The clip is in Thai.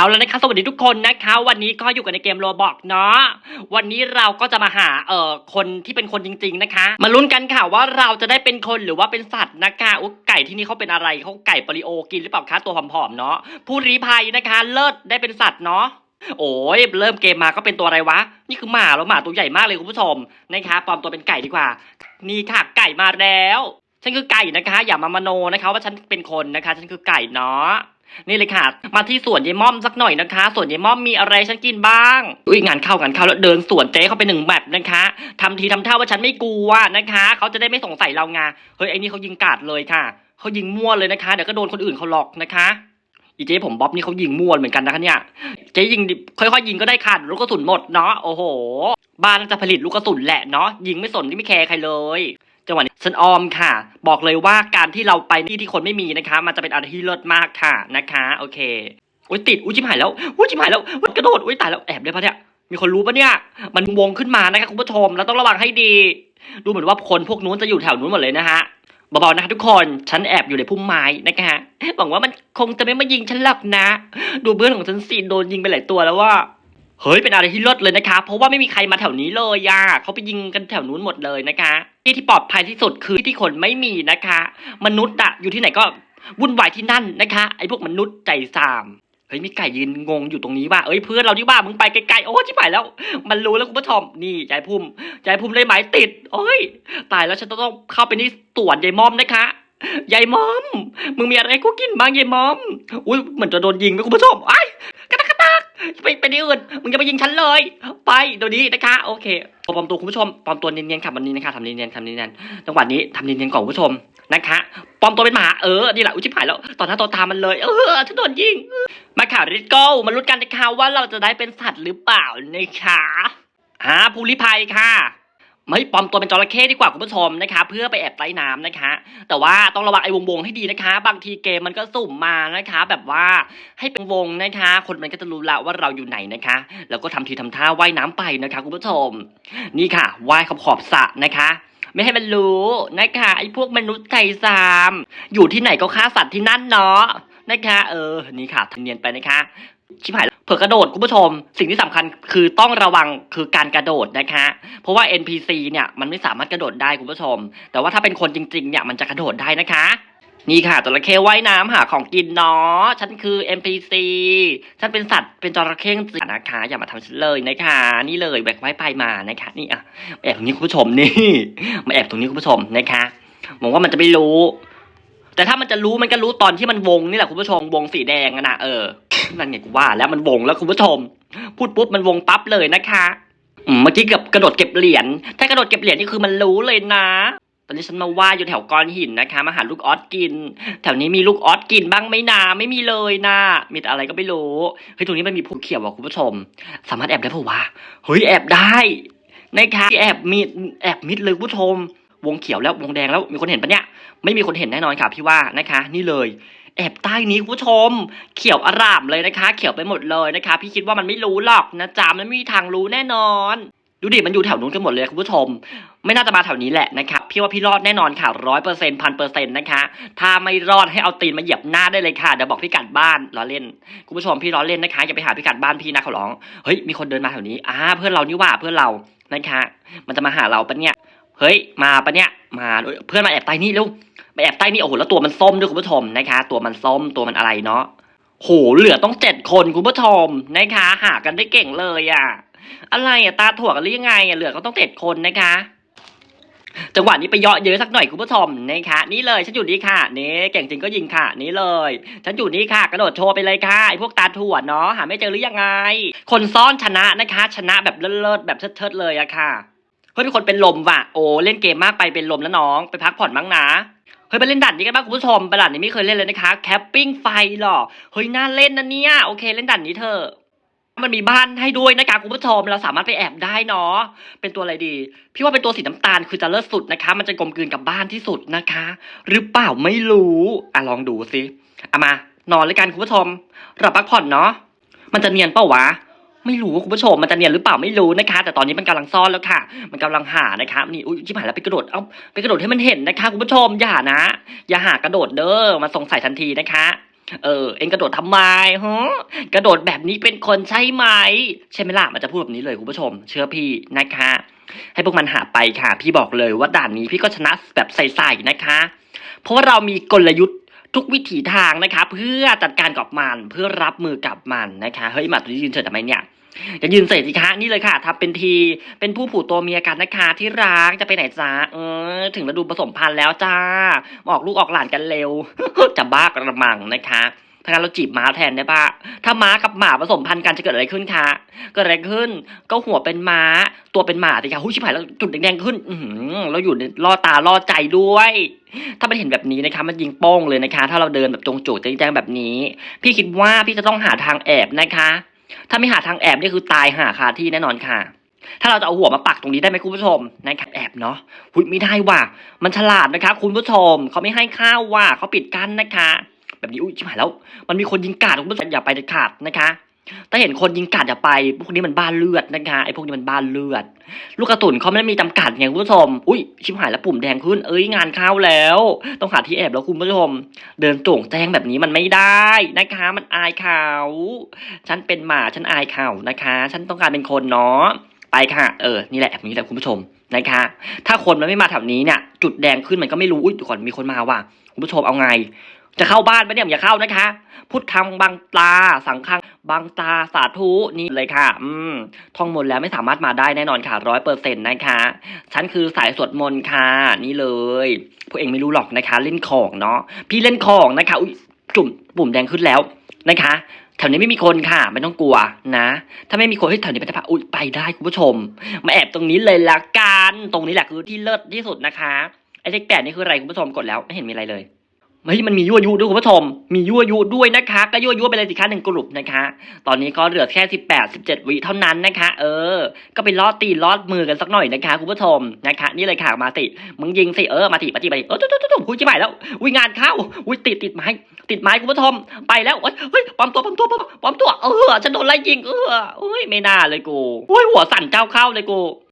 เอาแล้วนะคะสวัสดีทุกคนนะคะ วันนี้ก็อยู่กันในเกมโรบอกเนาะวันนี้เราก็จะมาหาเอ่อคนที่เป็นคนจริง ๆนะคะ มาลุ้นกันค่ะว่าเราจะได้เป็นคนหรือว่าเป็นสัตว์นะคะอุ๊ไก่ที่นี่เขาเป็นอะไรเขาไก่ปริโอกินหรือเปล่าคะตัวผอมๆเนาะผู้รีภัยนะคะ เลิศได้เป็นสัตว์เนาะโอ้ยเริ่มเกมมาก็เป็นตัวอะไรวะ นี่คือหมาแล้วหมาตัวใหญ่มากเลยคุณผู้ชมนะคะปลอมตัวเป็นไก่ดีกว่า นี่ค่ะไก่มาแล้ว ฉันคือไก่นะคะ อย่ามามโนนะคะ ว่าฉันเป็นคนนะคะ ฉันคือไก่เนาะ นี่เลยค่ะ มาที่สวนยายม่อมสักหน่อยนะคะ สวนยายม่อมมีอะไรฉันกินบ้าง อุ้ยงานเข้างานเข้าแล้วเดินสวนเจ๊เข้าไปหนึ่งแมปนะคะทำทีทำท่าว่าฉันไม่กลัวนะคะ เขาจะได้ไม่สงสัยเราไงเฮ้ยไอ้นี่เขายิงกาดเลยค่ะ เขายิงมั่วเลยนะคะ เดี๋ยวก็โดนคนอื่นเขาหลอกนะคะอีเจ๊ผมบ๊อบนี่เขายิงมั่วเหมือนกันนะคะเนี่ย เจ๊ยิงค่อยๆยิงก็ได้ค่ะลูกกระสุนหมดเนาะ โอ้โห บ้านจะผลิตลูกกระสุนแหละเนาะ ยิงไม่สนที่ไม่แคร์ใครเลย ฉันออมค่ะ บอกเลยว่าการที่เราไปที่ที่คนไม่มีนะคะ มันจะเป็นอะไรที่เลิศมากค่ะนะคะ โอเคอุ้ยติดอุ้ยชิบหายแล้วอุ้ยชิบหายแล้วกระโดดอุ้ยตายแล้วแอบได้ปะเนี่ยมีคนรู้ปะเนี่ย มันวงขึ้นมานะคะคุณผู้ชมแล้วต้องระวังให้ดี ดูเหมือนว่าคนพวกนู้นจะอยู่แถวนู้นหมดเลยนะฮะเบาๆนะคะทุกคนฉันแอบอยู่ในพุ่มไม้นะคะหวังว่ามันคงจะไม่มายิงฉันหรอกนะ ดูเพื่อนของฉันสิโดนยิงไปหลายตัวแล้วว่า เฮ้ยเป็นอะไรที่เลิศเลยนะคะ เพราะว่าไม่มีใครมาแถวนี้เลยย่าเขาไปยิงกันแถวนู้นหมดเลยนะคะ ที่ที่ปลอดภัยที่สุดคือที่ที่คนไม่มีนะคะ มนุษย์อะอยู่ที่ไหนก็วุ่นวายที่นั่นนะคะไอ้พวกมนุษย์ใจสามเฮ้ยมีไก่ยืนงงอยู่ตรงนี้ว่าเอ้ยเพื่อนเราที่บ้ามึงไปไกลๆโอ้ชิบหายแล้ว มันรู้แล้วคุณผู้ชมนี่ยายพุ่มยายพุ่มได้หมายติดโอ้ยตายแล้วฉันต้องเข้าไปนี่สวนยายมอมนะคะยายมอม มึงมีอะไรกูกินบ้างยายมอม อุ้ยเหมือนจะโดนยิงไหมคุณผู้ชมไอ้ ไปไปที่อื่นมึงจะไปยิงฉันเลย ไปเดี๋ยวนี้นะคะโอเคปลอมตัวคุณผู้ชมปลอมตัวเนียนๆค่ะวันนี้นะคะทำเนียนๆทำเนียนๆจังหวะนี้ทำเนียนๆก่อนคุณผู้ชมนะคะปลอมตัวเป็นหมาเออนี่แหละอุ้ยชิบหายแล้วตอนหน้าต่อตามันเลยเออฉันโดนยิง มาข่าวริโก้มาลุ้นกันนะคะว่าเราจะได้เป็นสัตว์หรือเปล่านะคะอ่าภูริภัยค่ะ ไม่ปลอมตัวเป็นจระเข้ดีกว่าคุณผู้ชมนะคะเพื่อไปแอบใต้น้ำนะคะ แต่ว่าต้องระวังไอ้วงๆให้ดีนะคะ บางทีเกมมันก็สุ่มมานะคะ แบบว่าให้เป็นวงนะคะ คนมันก็จะรู้ละว่าเราอยู่ไหนนะคะ แล้วก็ทำทีทำท่าว่ายน้ำไปนะคะคุณผู้ชม นี่ค่ะว่ายขอบขอบสระนะคะไม่ให้มันรู้นะคะไอ้พวกมนุษย์ใจซาม อยู่ที่ไหนก็ฆ่าสัตว์ที่นั่นเนาะนะคะ เออ นี่ค่ะทำเนียนไปนะคะ ชิบหายเผื่อกระโดดคุณผู้ชม สิ่งที่สำคัญคือต้องระวังคือการกระโดดนะคะ เพราะว่า NPC เนี่ยมันไม่สามารถกระโดดได้คุณผู้ชม แต่ว่าถ้าเป็นคนจริงๆเนี่ยมันจะกระโดดได้นะคะ นี่ค่ะจระเข้ว่ายน้ำหาของกินเนาะฉันคือ NPC ฉันเป็นสัตว์เป็นจระเข้จริงนะคะ อย่ามาทำฉันเลยนะคะ นี่เลยแบกไว้ไปมานะคะ นี่อะแอบตรงนี้คุณผู้ชมนี่มาแอบตรงนี้คุณผู้ชมนะคะหวังว่ามันจะไม่รู้ แต่ถ้ามันจะรู้มันก็รู้ตอนที่มันวงนี่แหละคุณผู้ชมวงสีแดงอะนะเออ นั่นไงกูว่าแล้วมันวงแล้วคุณผู้ชม พูดปุ๊บมันวงปั๊บเลยนะคะอืมเมื่อกี้เกือบกระโดดเก็บเหรียญถ้ากระโดดเก็บเหรียญนี่คือมันรู้เลยนะ ตอนนี้ฉันมาว่าอยู่แถวก้อนหินนะคะ มาหาลูกออสกิน แถวนี้มีลูกออสกินบ้างไหมนาไม่มีเลยนะมีแต่อะไรก็ไม่รู้เฮ้ยตรงนี้มันมีภูเขียวว่ะคุณผู้ชม สามารถแอบได้ปะวะเฮ้ยแอบได้นะคะแอบมิดแอบมิดเลยคุณผู้ชม วงเขียวแล้ววงแดงแล้วมีคนเห็นปะเนี่ยไม่มีคนเห็นแน่นอนค่ะพี่ว่านะคะ นี่เลย แอบใต้นี้คุณผู้ชม เขียวอร่ามเลยนะคะ เขียวไปหมดเลยนะคะ พี่คิดว่ามันไม่รู้หรอกนะจ๊ะมันไม่มีทางรู้แน่นอน ดูดิมันอยู่แถวนู้นกันหมดเลยคุณผู้ชม ไม่น่าจะมาแถวนี้แหละนะครับพี่ว่าพี่รอดแน่นอนค่ะร้อยเปอร์เซ็นต์พันเปอร์เซ็นต์นะคะ ถ้าไม่รอดให้เอาตีนมาเหยียบหน้าได้เลยค่ะเดี๋ยวบอกพี่กัดบ้านล้อเล่นคุณผู้ชมพี่ล้อเล่นนะคะอย่าไปหาพี่กัดบ้านพี่นะเขาร้องเฮ้ยมีคนเดินมาแถวนี้อ่าเพื่อนเรานี่ว่าเพื่อนเรานะคะ มันจะมาหาเราปะเนี่ยเฮ้ยมาปะเนี่ยมาเพื่อนมาแอบใต้นี่เร็ว แอบใต้นี่โอ้โหแล้วตัวมันส้มด้วยคุณผู้ชมนะคะ ตัวมันส้มตัวมันอะไรเนาะโหเหลือต้องเจ็ดคนคุณผู้ชมนะคะ หากันได้เก่งเลยอะ่ะ อะไรอะตาถั่วกันหรือยังไงอะเหลือก็ต้องเจ็ดคนนะคะ จังหวะนี้ไปเยาะเยอะสักหน่อยคุณผู้ชมนะคะนี่เลยฉันอยู่นี่ค่ะนี่เก่งจริงก็ยิงค่ะ นี่เลย ฉันอยู่นี่ค่ะกระโดดโชว์ไปเลยค่ะไอพวกตาถั่วเนาะหาไม่เจอหรือยังไง คนซ่อนชนะนะคะ ชนะแบบเลิศๆแบบเชิดๆเลยอะค่ะเฮ้ยเป็นคนเป็นลมว่ะโอ้เล่นเกมมากไปเป็นลมแล้วน้อง ไปพักผ่อนบ้างนะ เฮ้ยไปเล่นด่านนี้กันบ้างคุณผู้ชมด่านนี้ไม่เคยเล่นเลยนะคะแคปปิ้งไฟหรอเฮ้ยน่าเล่นนะเนี่ยโอเคเล่นด่านนี้เถอะมันมีบ้านให้ด้วยนะคะคุณผู้ชมเราสามารถไปแอบได้เนาะเป็นตัวอะไรดี พี่ว่าเป็นตัวสีน้ำตาลคือจะเลิศสุดนะคะ มันจะกลมกลืนกับบ้านที่สุดนะคะ หรือเปล่าไม่รู้อะลองดูสิเอามานอนเลยกันคุณผู้ชมหลับพักผ่อนเนาะมันจะเนียนเปล่าวะ ไม่รู้คุณผู้ชมมันจะเนียนหรือเปล่าไม่รู้นะคะ แต่ตอนนี้มันกำลังซ่อนแล้วค่ะ มันกำลังหานะคะนี่อุ้ยชิบหายแล้วไปกระโดดเอาไปกระโดดให้มันเห็นนะคะคุณผู้ชมอย่านะ อย่าหากระโดดเด้อมาสงสัยทันทีนะคะ เออ เอ็งกระโดดทำไมฮะกระโดดแบบนี้เป็นคนใช่ไหมใช่ไหมล่ะมันจะพูดแบบนี้เลยคุณผู้ชม เชื่อพี่นะคะ ให้พวกมันหาไปค่ะ พี่บอกเลยว่าด่านนี้พี่ก็ชนะแบบใส่ๆนะคะ เพราะว่าเรามีกลยุทธ์ ทุกวิถีทางนะคะ เพื่อจัดการกับมันเพื่อรับมือกับมันนะคะเฮ้ยหมาตัวนี้ยืนเฉยทำไมเนี่ยจะยืนเฉยสิคะนี่เลยค่ะทำเป็นทีเป็นผู้ผูกตัวเมียกันนะคะที่รักจะไปไหนจ้าเออ ถึงฤดูผสมพันธุ์แล้วจ้าออกลูกออกหลานกันเร็วจะบ้ากระมังนะคะ ถ้างั้นเราจีบม้าแทนได้ปะถ้าม้ากับหมาผสมพันธุ์กันจะเกิดอะไรขึ้นคะเกิดอะไรขึ้น ก็หัวเป็นม้า ตัวเป็นหมาสิคะหุ้ยชิบหายแล้วจุดแดงๆขึ้น อือหือแล้วอยู่ในล่อตาล่อใจด้วย ถ้ามันเห็นแบบนี้นะคะ มันยิงโป้งเลยนะคะ ถ้าเราเดินแบบจงโจดแจ้งแบบนี้ พี่คิดว่าพี่จะต้องหาทางแอบนะคะ ถ้าไม่หาทางแอบนี่คือตายหาคาที่แน่นอนค่ะถ้าเราจะเอาหัวมาปักตรงนี้ได้ไหมคุณผู้ชมนะคะแอบเนาะหุยไม่ได้ว่ะ มันฉลาดนะคะ คุณผู้ชมเขาไม่ให้ข้าวว่ะเขาปิดกั้นนะคะ แบบนี้อุ้ยชิบหายแล้ว มันมีคนยิงกาดคุณผู้ชมอย่าไปเด็ดขาดนะคะ ถ้าเห็นคนยิงกาดอย่าไป พวกนี้มันบ้านเลือดนะคะไอ้พวกนี้มันบ้านเลือด ลูกกระสุนเขาไม่ได้มีจำกัดไงคุณผู้ชมอุ้ยชิบหายแล้วปุ่มแดงขึ้น เอ้ยงานเข้าแล้ว ต้องหาที่แอบแล้วคุณผู้ชมเดินโจ่งแจ้งแบบนี้มันไม่ได้นะคะ มันอายเขาฉันเป็นหมาฉันอายเขานะคะ ฉันต้องการเป็นคนเนาะไปค่ะ เออ นี่แหละแบบนี้แหละคุณผู้ชมนะคะ ถ้าคนมันไม่มาแถวนี้เนี่ย จุดแดงขึ้นมันก็ไม่รู้ อุ้ยก่อนมีคนมาว่ะ คุณผู้ชมเอาไง จะเข้าบ้านไหมเนี่ยอย่าเข้านะคะ พุทธังบังตาสังฆังบังตาสาธุนี่เลยค่ะ อืมท่องมนต์แล้วไม่สามารถมาได้แน่นอนค่ะร้อยเปอร์เซ็นต์นะคะฉันคือสายสวดมนต์ค่ะ นี่เลยพวกเองไม่รู้หรอกนะคะ เล่นของเนาะพี่เล่นของนะคะอุ้ยจุ่มปุ่มแดงขึ้นแล้วนะคะแถวนี้ไม่มีคนค่ะ ไม่ต้องกลัวนะ ถ้าไม่มีคนเฮ้แถวนี้ไปได้ปะอุ้ยไปได้คุณผู้ชม มาแอบตรงนี้เลยละกันตรงนี้แหละคือที่เลิศที่สุดนะคะไอ้เลขแปดนี่คืออะไรคุณผู้ชมกดแล้วไม่เห็นมีอะไรเลย เฮ้ยมันมียั่วยุด้วยคุณผู้ชม มียั่วยุด้วยนะคะ ก็ยั่วยุไปเลยสิคะหนึ่งกลุ่มนะคะ ตอนนี้ก็เหลือแค่สิบแปดสิบเจ็ดวิเท่านั้นนะคะ เออ ก็ไปลอดตีลอดมือกันสักหน่อยนะคะคุณผู้ชมนะคะ นี่เลยค่ะมาสิมึงยิงสิเออมาติมาติมาติเออตุ๊ตุ๊ตุ๊บคุยจิ๋ไปแล้ววิงานเข้าวิติดติดไม้ติดไม้คุณผู้ชมไปแล้วเอ้ยเฮ้ยปลอมตัวปลอมตัวปลอมปลอมตัวเออฉันโดนไล่ยิงเออเฮ้ยไม่น่าเลยกูเฮ้ยหัวสั่นเจ้าเข้าเลยกู